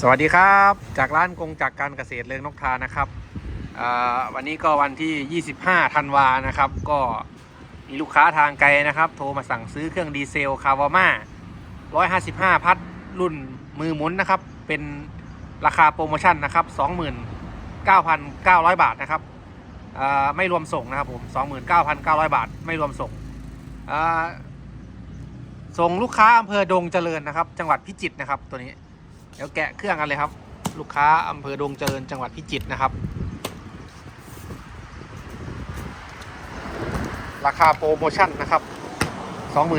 สวัสดีครับ จากร้านกงจากการเกษตรเลืองนกทานะครับวันนี้ก็วันที่ 25 ธันวานะครับ ก็มีลูกค้าทางไกลนะครับ โทรมาสั่งซื้อเครื่องดีเซลคาวาม่า155 พัดรุ่นมือหมุนนะครับ เป็นราคาโปรโมชั่นนะครับ 29,900 บาทนะครับไม่รวมส่งนะครับผม 29,900 บาท ไม่รวมส่งส่งลูกค้าอำเภอดงเจริญนะครับ จังหวัดพิจิตรนะครับตัวนี้ เดี๋ยวแกะเครื่องกันเลยครับ ลูกค้าอำเภอดงเจริญจังหวัดพิจิตรนะครับ ราคาโปรโมชั่นนะครับ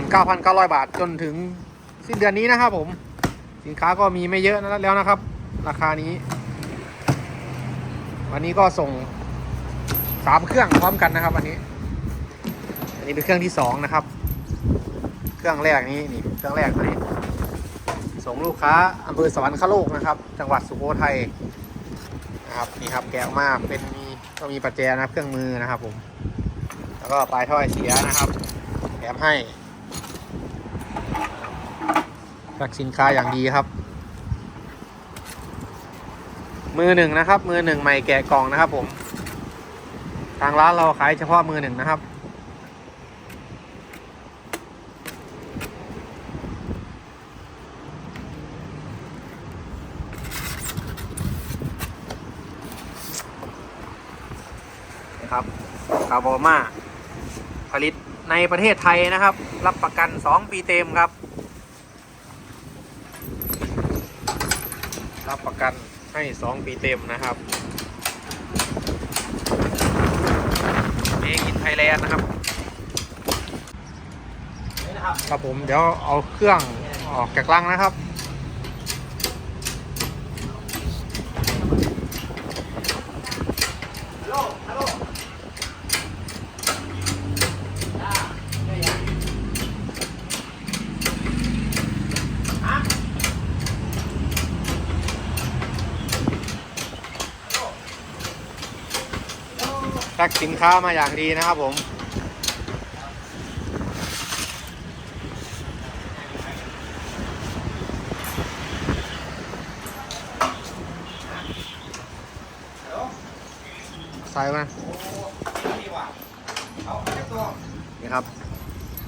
29,900 บาทจนถึงสิ้นเดือนนี้นะครับผม สินค้าก็มีไม่เยอะแล้วนะครับ ราคานี้ วันนี้ก็ส่ง 3 เครื่องพร้อมกันนะครับวันนี้ อันนี้เป็นเครื่องที่ 2 นะครับ เครื่องแรกนี้นี่เครื่องแรกตัวนี้ ส่งลูกค้าอำเภอสวรรคโลกนะครับ จังหวัดสุโขทัยนะครับนี่ครับแกะออกมาเป็นมีก็มีปัจแจนะครับเครื่องมือนะครับผม แล้วก็ปลายถ้อยเสียนะครับแถมให้จากสินค้าอย่างดีครับ มือหนึ่งนะครับ มือหนึ่งใหม่แกะกล่องนะครับผม ทางร้านเราขายเฉพาะมือหนึ่งนะครับคาร์บอมาผลิตในประเทศไทยนะครับ รับประกัน 2 ปีเต็มครับ รับประกันให้ 2 ปีเต็มนะครับเมกินไทยแลนด์นะครับครับผมเดี๋ยวเอาเครื่องออกจากลังนะครับ แพ็กสินค้ามาอย่างดีนะครับผมใส่มานี่ครับ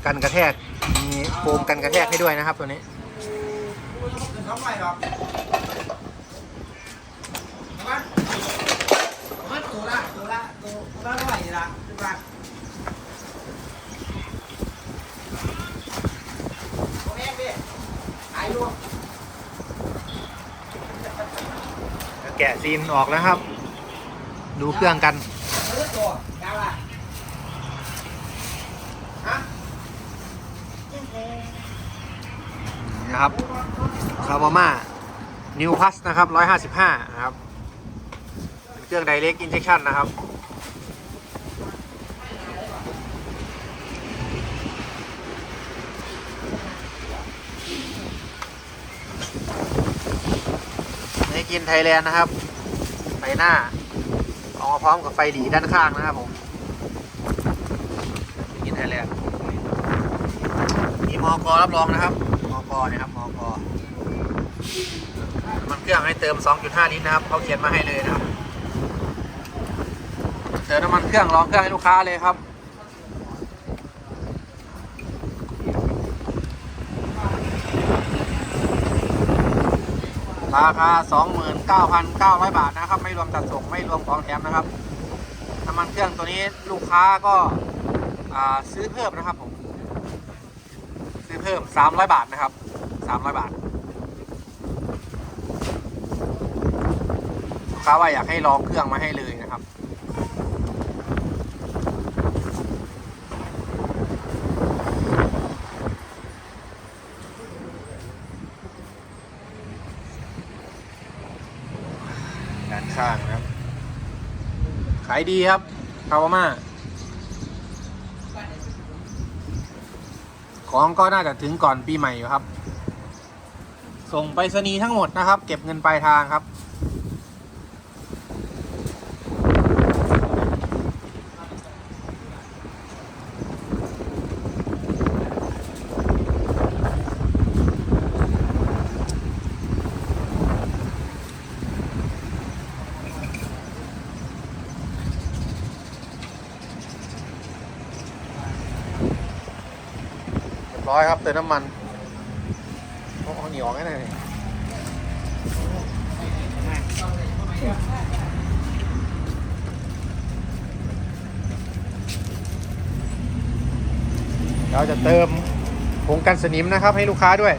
กันกระแทก มีโฟมกันกระแทกให้ด้วยนะครับตัวนี้ทำไมหรอกมันมันตัวละตัวละ ตัวละเท่าไหร่ละสิบบาทตัวเองดิขายลูกแกะซีนออกแล้วครับ ดูเครื่องกันเออตัวยาวละฮะนะครับคาร์บอมานิวพัสนะครับ155 นะครับเป็นเครื่อง Direct Injection นะครับ กินไทยแลนด์นะครับ ไฟหน้าออกมาพร้อมกับไฟหลีด้านข้างนะครับผมกินไทยแลนด์มีมอกรับรองนะครับมอกนะครับมอกมันเครื่องให้เติม 2.5 ลิตรนะครับเขาเขียนมาให้เลยนะครับเติมน้ำมันเครื่องลองเครื่องให้ลูกค้าเลยครับ ราคา 29,900 บาทนะครับ ไม่รวมจัดส่งไม่รวมของแถมนะครับน้ำมันเครื่องตัวนี้ลูกค้าก็าซื้อเพิ่มนะครับผมซื้อเพิ่ม 300 บาทนะครับ 300 บาทลูกค้าว่าอยากให้ลองเครื่องมาให้เลยนะครับานข้างนะครับ ขายดีครับคาวาม่าของก็น่าจะถึงก่อนปีใหม่อยู่ครับ ส่งไปรษณีย์ทั้งหมดนะครับ เก็บเงินปลายทางครับ เติมน้ำมันเอาเหนียวแค่ไหนนี่เราจะเติมผงกันสนิมนะครับให้ลูกค้าด้วย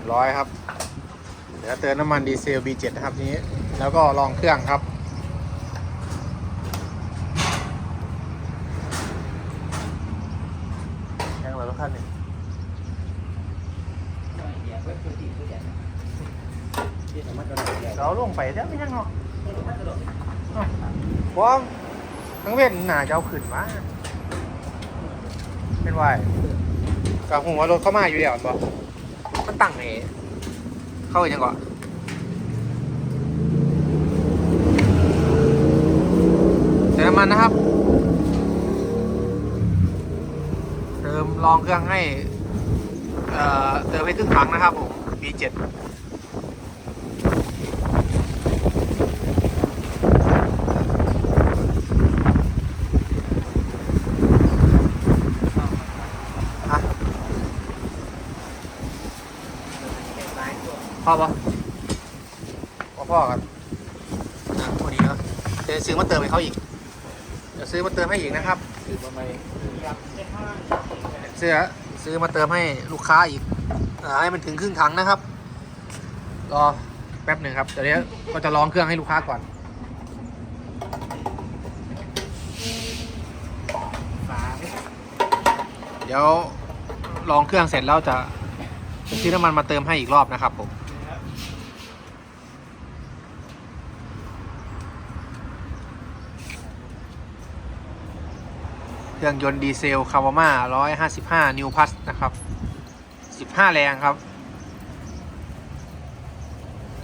เร้อยครับ เดี๋ยวเติมน้ำมันดีเซล B7 นะครับทีนี้ แล้วก็ลองเครื่องครับยังเหลือรถคันนึ่เราลงไปเดี๋ยวไม่ยังหรอกว้าวทั้งเว้นหนาจะเอาขึ้นมาเป็นไวกับหัวารถเข้ามาอยู่เดียวบ่ มันตั้งไงเข้าไปยังก่อนเติมน้ำมันนะครับ เติมลองเครื่องให้ เอ่อ เติมให้ครึ่งถังนะครับผม B7 อะพ่อปะ พ่อกันพอดีเนาะเดี๋ยวซื้อมาเติมให้เขาอีกเดี๋ยวซื้อมาเติมให้อีกนะครับซื้อมาไม่ซื้อซื้อมาเติมให้ลูกค้าอีกอให้มันถึงครึ่งถังนะครับรอแป๊บหนึ่งครับเดี๋ยวนี้ก็จะลองเครื่องให้ลูกค้าก่อนเดี๋ยวลองเครื่องเสร็จแล้วจะซื้อน้ำมันมาเติมให้อีกรอบนะครับผม เครื่องยนต์ดีเซลคาวาม่า155 นิวพัสนะครับ 15 แรงครับ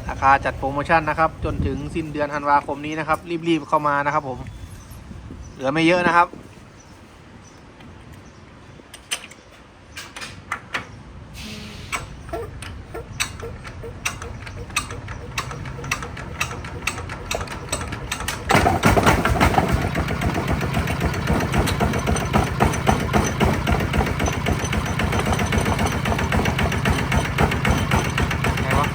ราคาจัดโปรโมชั่นนะครับ จนถึงสิ้นเดือนธันวาคมนี้นะครับ รีบ ๆ เข้ามานะครับผม เหลือไม่เยอะนะครับ ไงวะ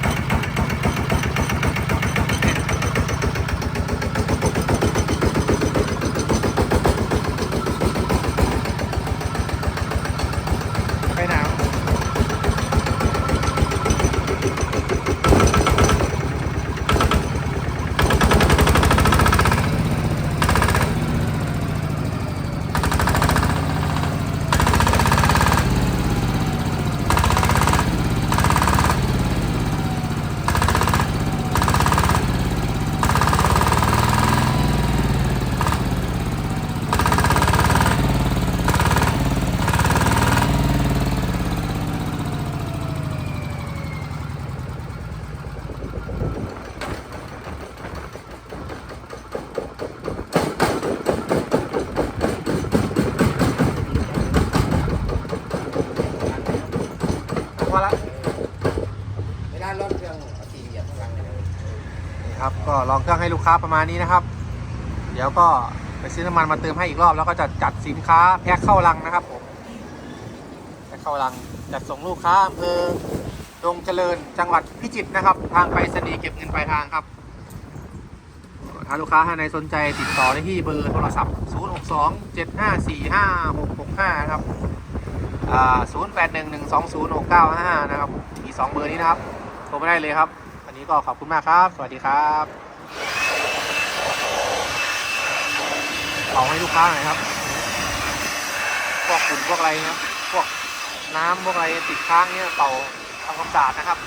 ไปหนาวพอละ ไม่ได้รถเครื่องเอาตีเหยียบข้างหลังเลยนะ นี่ครับ ก็ล องเครื่องให้ลูกค้าประมาณนี้นะครับ เดี๋ยวก็ไปซื้อน้ำมันมาเติมให้อีกรอบแล้วก็จะจัดสินค้าแพ็คเข้าลังนะครับผมแพ็คเข้าลังจัดส่งลูกค้าอำเภอดงเจริญจังหวัดพิจิตรนะครับ ทางไปรษณีย์เก็บเงินปลายทางครับถ้าลูกค้าท่านใดสนใจติดต่อได้ที่เบอร์โทรศัพท์ 062 754 5665 นะครับอ่า0811206955 นะครับ มี 2 เบอร์นี้นะครับ โทรมาได้เลยครับ วันนี้ก็ขอบคุณมากครับ สวัสดีครับ เป่าให้ลูกค้าหน่อยครับ พวกฝุ่นพวกอะไรครับ พวกน้ำพวกอะไรติดค้างเนี่ยเป่าทำความสะอาดนะครับ